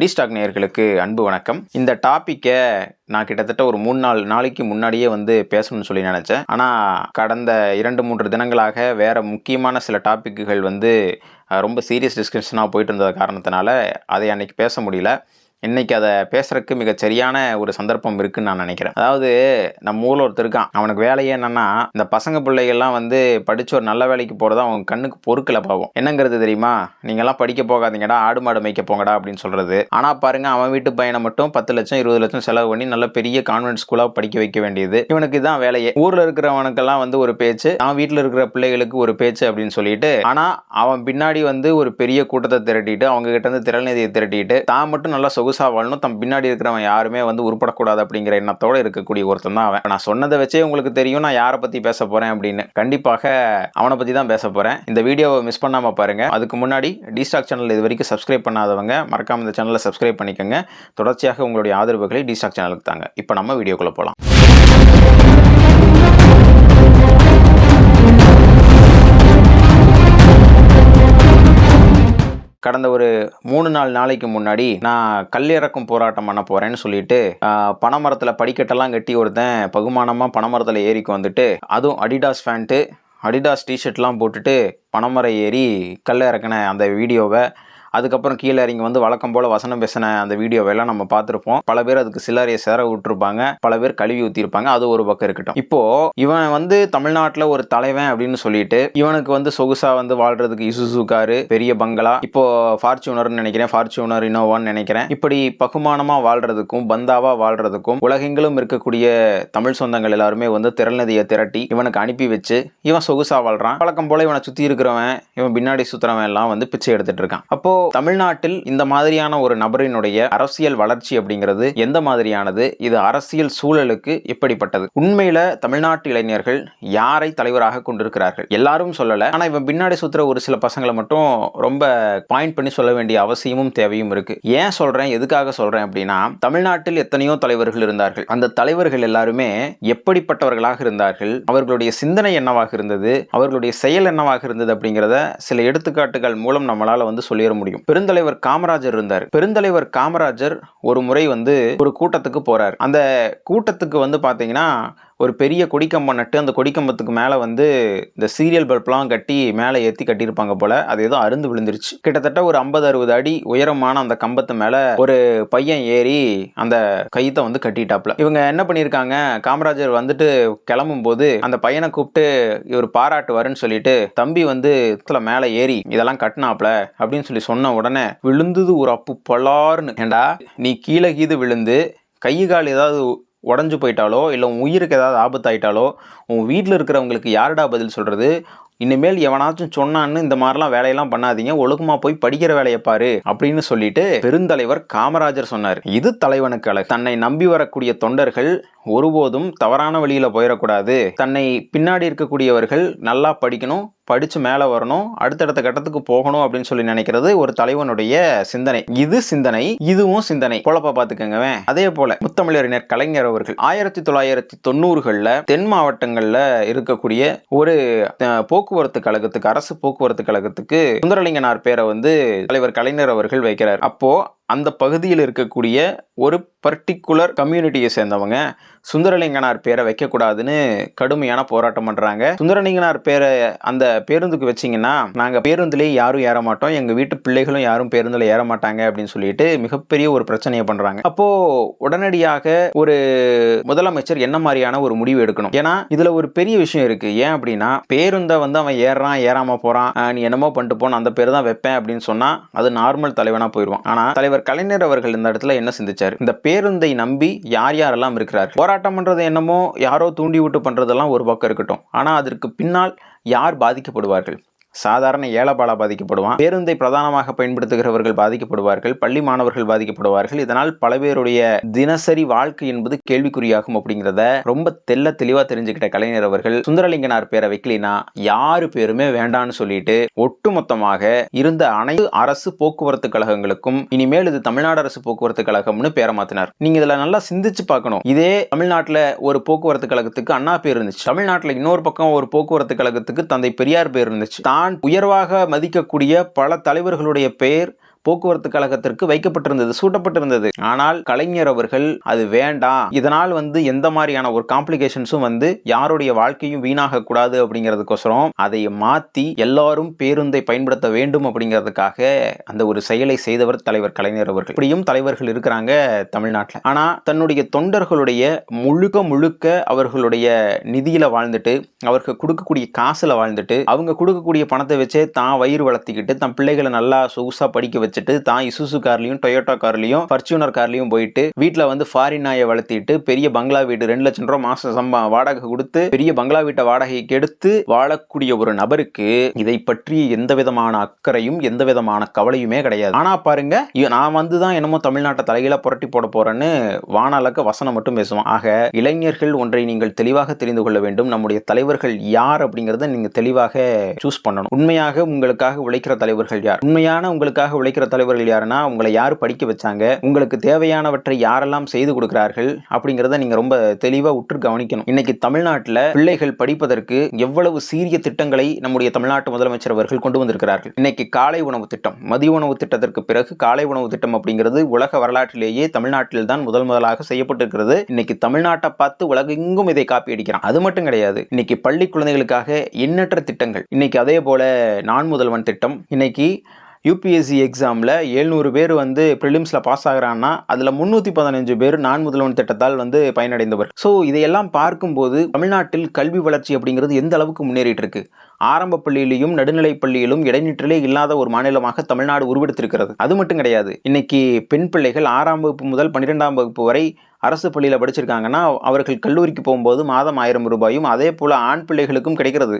டிஸ்டாக் நேயர்களுக்கு அன்பு வணக்கம். இந்த டாப்பிக்கை நான் கிட்டத்தட்ட ஒரு மூணு நாள் நாளைக்கு முன்னாடியே வந்து பேசணும்னு சொல்லி நினச்சேன். ஆனால் கடந்த இரண்டு மூன்று தினங்களாக வேறு முக்கியமான சில டாப்பிக்குகள் வந்து ரொம்ப சீரியஸ் டிஸ்கஷனாக போயிட்டு இருந்தது காரணத்தினால அதை அன்றைக்கி பேச முடியல. இன்னைக்கு அதை பேசுறதுக்கு மிக சரியான ஒரு சந்தர்ப்பம் இருக்குன்னு நான் நினைக்கிறேன். அதாவது நம்ம ஊரில் ஒருத்தர் இருக்கான். அவனுக்கு வேலையே என்னன்னா இந்த பசங்க பிள்ளைகள்லாம் வந்து படிச்சு ஒரு நல்ல வேலைக்கு போகிறதா அவன் கண்ணுக்கு பொறுக்கல பாவம். என்னங்கிறது தெரியுமா? நீங்கெல்லாம் படிக்க போகாதீங்கடா ஆடு மாடு மேய்க்க போங்கடா அப்படின்னு சொல்றது. ஆனால் பாருங்க அவன் வீட்டு பையனை மட்டும் பத்து லட்சம் இருபது லட்சம் செலவு பண்ணி நல்ல பெரிய கான்வென்ட் ஸ்கூலாக படிக்க வைக்க வேண்டியது. இவனுக்கு தான் வேலையே. ஊரில் இருக்கிறவனுக்கெல்லாம் வந்து ஒரு பேச்சு அவன் வீட்டில் இருக்கிற பிள்ளைகளுக்கு ஒரு பேச்சு அப்படின்னு சொல்லிட்டு ஆனால் அவன் பின்னாடி வந்து ஒரு பெரிய கூட்டத்தை திரட்டிட்டு அவங்க கிட்ட இருந்து திரள்நிதியை திரட்டிட்டு தான் மட்டும் நல்லா சொகுசா வாழணும் தம் பின்னாடி இருக்கிறவன் யாருமே வந்து உருப்படக்கூடாது அப்படிங்கிற எண்ணத்தோட இருக்கக்கூடிய ஒருத்தன் தான் அவன். நான் சொன்னதை வச்சே உங்களுக்கு தெரியும். நான் யாரை பற்றி பேச போகிறேன் அப்படின்னு. கண்டிப்பாக அவனை பற்றி தான் பேச போகிறேன் இந்த வீடியோவை மிஸ் பண்ணாமல் பாருங்கள் அதுக்கு முன்னாடி டிஸ்டாக் சேனல் இது வரைக்கும் சப்ஸ்கிரைப் பண்ணாதவங்க மறக்காம இந்த சேனலை சப்ஸ்கிரைப் பண்ணிக்கோங்க. தொடர்ச்சியாக உங்களுடைய ஆதரவுகளை டிஸ்டாக் சேனலுக்கு தாங்க. இப்போ நம்ம வீடியோக்குள்ளே போகலாம் கடந்த ஒரு மூணு நாலு நாளைக்கு முன்னாடி நான் கல்லிறக்கும் போராட்டம் பண்ண போறேன்னு சொல்லிட்டு பனைமரத்தில் படிக்கட்டெல்லாம் கட்டி ஒருத்தன் பகுமானமாக பனைமரத்தில் ஏறிக்கு வந்துட்டு அதுவும் அடிடாஸ் ஃபேண்ட்டு அடிடாஸ் டிஷர்ட்லாம் போட்டுட்டு பனைமரம் ஏறி கல்ல இறக்கின அந்த வீடியோவை அதுக்கப்புறம் கீழே இறங்கி வந்து வழக்கம் போல் வசனம் பேசின அந்த வீடியோவெல்லாம் நம்ம பார்த்துருப்போம். பல பேர் அதுக்கு சிலரையை சேர விட்டுருப்பாங்க. பல பேர் கழுவி ஊற்றிருப்பாங்க அது ஒரு பக்கம் இருக்கட்டும். இப்போ இவன் வந்து தமிழ்நாட்டில் ஒரு தலைவன் அப்படின்னு சொல்லிட்டு இவனுக்கு வந்து சொகுசா வந்து வாழ்றதுக்கு இசுசு காரு பெரிய பங்களா. இப்போ ஃபார்ச்சூனர்னு நினைக்கிறேன். ஃபார்ச்சூனர் இனோவான்னு நினைக்கிறேன். இப்படி பகுமானமாக வாழ்றதுக்கும் பந்தாவா வாழ்றதுக்கும் உலகெங்கிலும் இருக்கக்கூடிய தமிழ் சொந்தங்கள் எல்லாருமே வந்து திரள்நதியை திரட்டி இவனுக்கு அனுப்பி வச்சு இவன் சொகுசா வாழ்றான். வழக்கம் போல இவனை சுற்றி இருக்கிறவன் இவன் பின்னாடி சுத்துறவன் எல்லாம் வந்து பிச்சை எடுத்துட்டு இருக்கான். அப்போ தமிழ்நாட்டில் இந்த மாதிரியான ஒரு நபரினுடைய அரசியல் வளர்ச்சி அப்படிங்கிறது எந்த மாதிரியானது? இது அரசியல் சூழலுக்கு எப்படிப்பட்டது உண்மையில தமிழ்நாட்டு இளைஞர்கள் யாரை தலைவராக கொண்டிருக்கிறார்கள்? எல்லாரும் சொல்லல. ஆனா இவன் பின்னாடி சுத்துற ஒரு சில பசங்களை மட்டும் ரொம்ப பாயிண்ட் பண்ணி சொல்ல வேண்டிய அவசியமும் தேவையும் இருக்கு. ஏன் சொல்றேன்? எதுக்காக சொல்றேன் அப்படின்னா தமிழ்நாட்டில் எத்தனையோ தலைவர்கள் இருந்தார்கள். அந்த தலைவர்கள் எல்லாருமே எப்படிப்பட்டவர்களாக இருந்தார்கள்? அவர்களுடைய சிந்தனை என்னவாக இருந்தது? அவர்களுடைய செயல் என்னவாக இருந்தது அப்படிங்கிறத சில எடுத்துக்காட்டுகள் மூலம் நம்மளால வந்து சொல்லிட முடியும். பெருந்தலைவர் காமராஜர் இருந்தார். பெருந்தலைவர் காமராஜர் ஒரு முறை வந்து ஒரு கூட்டத்துக்கு போறார். அந்த கூட்டத்துக்கு வந்து பாத்தீங்கன்னா ஒரு பெரிய கொடிக்கம்பம் நட்டு அந்த கொடிக்கம்பத்துக்கு மேலே வந்து இந்த சீரியல் பல்ப்லாம் கட்டி மேலே ஏற்றி கட்டியிருப்பாங்க போல். அது ஏதோ அருந்து விழுந்துருச்சு. கிட்டத்தட்ட ஒரு ஐம்பது அறுபது அடி உயரமான அந்த கம்பத்து மேலே ஒரு பையன் ஏறி அந்த கைத்தை வந்து கட்டிட்டாப்ல. இவங்க என்ன பண்ணியிருக்காங்க காமராஜர் வந்துட்டு கிளம்பும் போது அந்த பையனை கூப்பிட்டு இவர் பாராட்டுவாருன்னு சொல்லிட்டு தம்பி வந்து மேலே ஏறி இதெல்லாம் கட்டினாப்ல அப்படின்னு சொல்லி சொன்ன உடனே விழுந்தது ஒரு அப்பு பலார்னு ஏண்டா நீ கீழே கீது விழுந்து கை கால் ஏதாவது உடஞ்சு போயிட்டாலோ இல்லை உன் உயிருக்கு ஏதாவது ஆபத்தாயிட்டாலோ உன் வீட்டில் இருக்கிறவங்களுக்கு யாருடா பதில் சொல்கிறது இனிமேல் எவனாச்சும் சொன்னான்னு இந்த மாதிரிலாம் வேலையெல்லாம் பண்ணாதீங்க ஒழுக்கமாக போய் படிக்கிற வேலையை பாரு அப்படின்னு சொல்லிட்டு பெருந்தலைவர் காமராஜர் சொன்னார். இது தலைவனுக்கு அழகு. தன்னை நம்பி வரக்கூடிய தொண்டர்கள் ஒருபோதும் தவறான வழியில் போயிடக்கூடாது தன்னை பின்னாடி இருக்கக்கூடியவர்கள் நல்லா படிக்கணும் படித்து மேலே வரணும் அடுத்தடுத்த கட்டத்துக்கு போகணும் அப்படின்னு சொல்லி நினைக்கிறது ஒரு தலைவனுடைய சிந்தனை. இது சிந்தனை இதுவும் சிந்தனை. பொழப்ப பார்த்துக்கங்க அதே போல முத்தமிழறிஞர் கலைஞர் அவர்கள் ஆயிரத்தி தொள்ளாயிரத்தி தொண்ணூறுகளில் தென் மாவட்டங்களில் இருக்கக்கூடிய ஒரு போக்குவரத்து கழகத்துக்கு அரசு போக்குவரத்து கழகத்துக்கு சுந்தரலிங்கனார் பேரை வந்து தலைவர் கலைஞர் அவர்கள் வைக்கிறார். அப்போ அந்த பகுதியில் இருக்கக்கூடிய ஒரு பர்டிகுலர் கம்யூனிட்டியை சேர்ந்தவங்க சுந்தரலிங்கனார் பேரை வைக்கக்கூடாதுன்னு கடுமையான போராட்டம் பண்ணுறாங்க சுந்தரலிங்கனார் பேரை அந்த பேருந்துக்கு வச்சிங்கன்னா நாங்கள் பேருந்துலேயே யாரும் ஏற மாட்டோம் எங்கள் வீட்டு பிள்ளைகளும் யாரும் பேருந்தில் ஏற மாட்டாங்க அப்படின்னு சொல்லிட்டு மிகப்பெரிய ஒரு பிரச்சனையை பண்ணுறாங்க அப்போது உடனடியாக ஒரு முதலமைச்சர் என்ன மாதிரியான ஒரு முடிவு எடுக்கணும்? ஏன்னா இதில் ஒரு பெரிய விஷயம் இருக்கு. ஏன் அப்படின்னா பேருந்தை வந்து அவன் ஏறான் ஏறாமல் போகிறான் நீ என்னமோ பண்ணிட்டு போன அந்த பேர் தான் வைப்பேன் அப்படின்னு சொன்னால் அது நார்மல் தலைவனாக போயிடுவான் ஆனால் தலைவர் கலைஞர் அவர்கள் இந்த இடத்துல என்ன சிந்திச்சார்? இந்த பேருந்தை நம்பி யார் யாரெல்லாம் இருக்கிறார் போராட்டம் பண்றது என்னமோ யாரோ தூண்டி விட்டு பண்றதெல்லாம் ஒரு பக்கம் இருக்கட்டும். ஆனா அதற்கு பின்னால் யார் பாதிக்கப்படுவார்கள்? சாதாரண ஏழைப்பாலா பாதிக்கப்படுவான். பேருந்தை பிரதானமாக பயன்படுத்துகிறவர்கள் பாதிக்கப்படுவார்கள். பள்ளி மாணவர்கள் பாதிக்கப்படுவார்கள். இதனால் பல பேருடைய தினசரி வாழ்க்கை என்பது கேள்விக்குறியாகும் அப்படிங்கிறத ரொம்ப தெல்ல தெளிவா தெரிஞ்சுக்கிட்ட கலைஞர் அவர்கள் சுந்தரலிங்கனார் பேரை வைக்கலினா யாரு பேருமே வேண்டான்னு சொல்லிட்டு ஒட்டுமொத்தமாக இருந்த அனைத்து அரசு போக்குவரத்து கழகங்களுக்கும் இனிமேல் இது தமிழ்நாடு அரசு போக்குவரத்து கழகம்னு பேரை மாத்தினார். நீங்க இதுல நல்லா சிந்திச்சு பார்க்கணும். இதே தமிழ்நாட்டுல ஒரு போக்குவரத்து கழகத்துக்கு அண்ணா பேர் இருந்துச்சு. தமிழ்நாட்டுல இன்னொரு பக்கம் ஒரு போக்குவரத்து கழகத்துக்கு தந்தை பெரியார் பேர் இருந்துச்சு. தான் நான் உயர்வாக மதிக்கக்கூடிய பல தலைவர்களுடைய பெயர் போக்குவரத்து கழகத்திற்கு வைக்கப்பட்டிருந்தது சூட்டப்பட்டிருந்தது. ஆனால் கலைஞர் அவர்கள் அது வேண்டாம். இதனால் வந்து எந்த மாதிரியான ஒரு காம்ப்ளிகேஷன்ஸும் வந்து யாருடைய வாழ்க்கையும் வீணாக கூடாது அப்படிங்கிறதுக்கோசரம் அதை மாற்றி எல்லாரும் பேருந்தை பயன்படுத்த வேண்டும் அப்படிங்கிறதுக்காக அந்த ஒரு செயலை செய்தவர் தலைவர் கலைஞர் அவர்கள். இப்படியும் தலைவர்கள் இருக்கிறாங்க தமிழ்நாட்டில். ஆனால் தன்னுடைய தொண்டர்களுடைய முழுக்க முழுக்க அவர்களுடைய நிதியில் வாழ்ந்துட்டு அவருக்கு கொடுக்கக்கூடிய காசில் வாழ்ந்துட்டு அவங்க கொடுக்கக்கூடிய பணத்தை வச்சே தான் வயிறு வளர்த்திக்கிட்டு தன் பிள்ளைகளை நல்லா சொகுசாக படிக்க வச்சு வச்சுட்டு தான் இசுசு கார்லையும் டொயோட்டோ கார்லையும் ஃபர்ச்சூனர் கார்லையும் போயிட்டு வீட்டில் வந்து ஃபாரின் நாயை வளர்த்திட்டு பெரிய பங்களா வீடு ரெண்டு லட்சம் ரூபா மாசம் சம்பா வாடகை கொடுத்து பெரிய பங்களா வீட்டை வாடகைக்கு எடுத்து வாழக்கூடிய ஒரு நபருக்கு இதை பற்றி எந்த விதமான அக்கறையும் எந்த விதமான கவலையுமே கிடையாது. ஆனா பாருங்க நான் வந்து தான் என்னமோ தமிழ்நாட்டை தலையில புரட்டி போட போறேன்னு வானாலக்க வசனம் மட்டும் பேசுவான் ஆக இளைஞர்கள் ஒன்றை நீங்கள் தெளிவாக தெரிந்து கொள்ள வேண்டும். நம்முடைய தலைவர்கள் யார் அப்படிங்கறத நீங்க தெளிவாக சூஸ் பண்ணணும். உண்மையாக உங்களுக்காக உழைக்கிற தலைவர்கள் யார்? உண்மையான உங்களுக்காக உழைக்கிற தலைவர்கள் யாருன்னா உங்களை யார் படிக்க வச்சாங்க உங்களுக்கு தேவையானவற்றை யாரெல்லாம் செய்து கொடுக்கிறார்கள் அப்படிங்கிறத நீங்க ரொம்ப தெளிவாக உற்று கவனிக்கணும். இன்னைக்கு தமிழ்நாட்டில் பிள்ளைகள் படிப்பதற்கு எவ்வளவு சீரிய திட்டங்களை நம்முடைய தமிழ்நாட்டு முதலமைச்சர் அவர்கள் கொண்டு வந்திருக்கிறார்கள். இன்னைக்கு காலை உணவு திட்டம் மதிய உணவு திட்டத்திற்கு பிறகு காலை உணவு திட்டம் அப்படிங்கிறது உலக வரலாற்றிலேயே தமிழ்நாட்டில் தான் முதல் முதலாக செய்யப்பட்டிருக்கிறது. இன்னைக்கு தமிழ்நாட்டை பார்த்து உலகெங்கும் இதை காப்பி அடிக்கிறான். அது மட்டும் கிடையாது இன்னைக்கு பள்ளி குழந்தைகளுக்காக எண்ணற்ற திட்டங்கள். இன்னைக்கு அதே போல நான் முதல்வன் திட்டம் இன்னைக்கு யூபிஎஸ்சி எக்ஸாமில் எழுநூறு பேர் வந்து ப்ரிலிம்ஸில் பாஸ் ஆகிறான்னா அதில் முந்நூற்றி பதினஞ்சு பேர் நான் முதல்வன் திட்டத்தால் வந்து பயனடைந்தவர். ஸோ இதையெல்லாம் பார்க்கும்போது தமிழ்நாட்டில் கல்வி வளர்ச்சி அப்படிங்கிறது எந்த அளவுக்கு முன்னேறிட்டு இருக்கு ஆரம்ப பள்ளியிலையும் நடுநிலைப் பள்ளியிலும் இடைநிற்றலே இல்லாத ஒரு மாநிலமாக தமிழ்நாடு உருவெடுத்திருக்கிறது. அது மட்டும் கிடையாது. இன்னைக்கு பெண் பிள்ளைகள் ஆறாம் வகுப்பு முதல் பன்னிரெண்டாம் வகுப்பு வரை அரசு பள்ளியில் படிச்சிருக்காங்கன்னா அவர்கள் கல்லூரிக்கு போகும்போது மாதம் ஆயிரம் ரூபாயும் அதே போல் ஆண் பிள்ளைகளுக்கும் கிடைக்கிறது.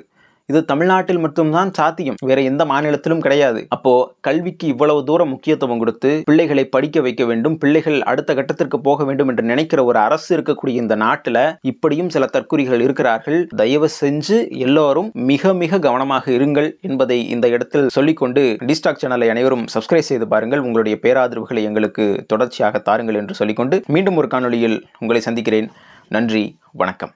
இது தமிழ்நாட்டில் மட்டும்தான் சாத்தியம். வேற எந்த மாநிலத்திலும் கிடையாது. அப்போ கல்விக்கு இவ்வளவு தூரம் முக்கியத்துவம் கொடுத்து பிள்ளைகளை படிக்க வைக்க வேண்டும் பிள்ளைகள் அடுத்த கட்டத்திற்கு போக வேண்டும் என்று நினைக்கிற ஒரு அரசு இருக்கக்கூடிய இந்த நாட்டில் இப்படியும் சில தற்குறிகள் இருக்கிறார்கள். தயவு செஞ்சு எல்லோரும் மிக மிக கவனமாக இருங்கள் என்பதை இந்த இடத்தில் சொல்லிக்கொண்டு டிஸ்டாக் சேனலை அனைவரும் சப்ஸ்கிரைப் செய்து பாருங்கள். உங்களுடைய பேராதரவுகளை எங்களுக்கு தொடர்ச்சியாக தாருங்கள் என்று சொல்லிக்கொண்டு மீண்டும் ஒரு காணொளியில் உங்களை சந்திக்கிறேன். நன்றி வணக்கம்.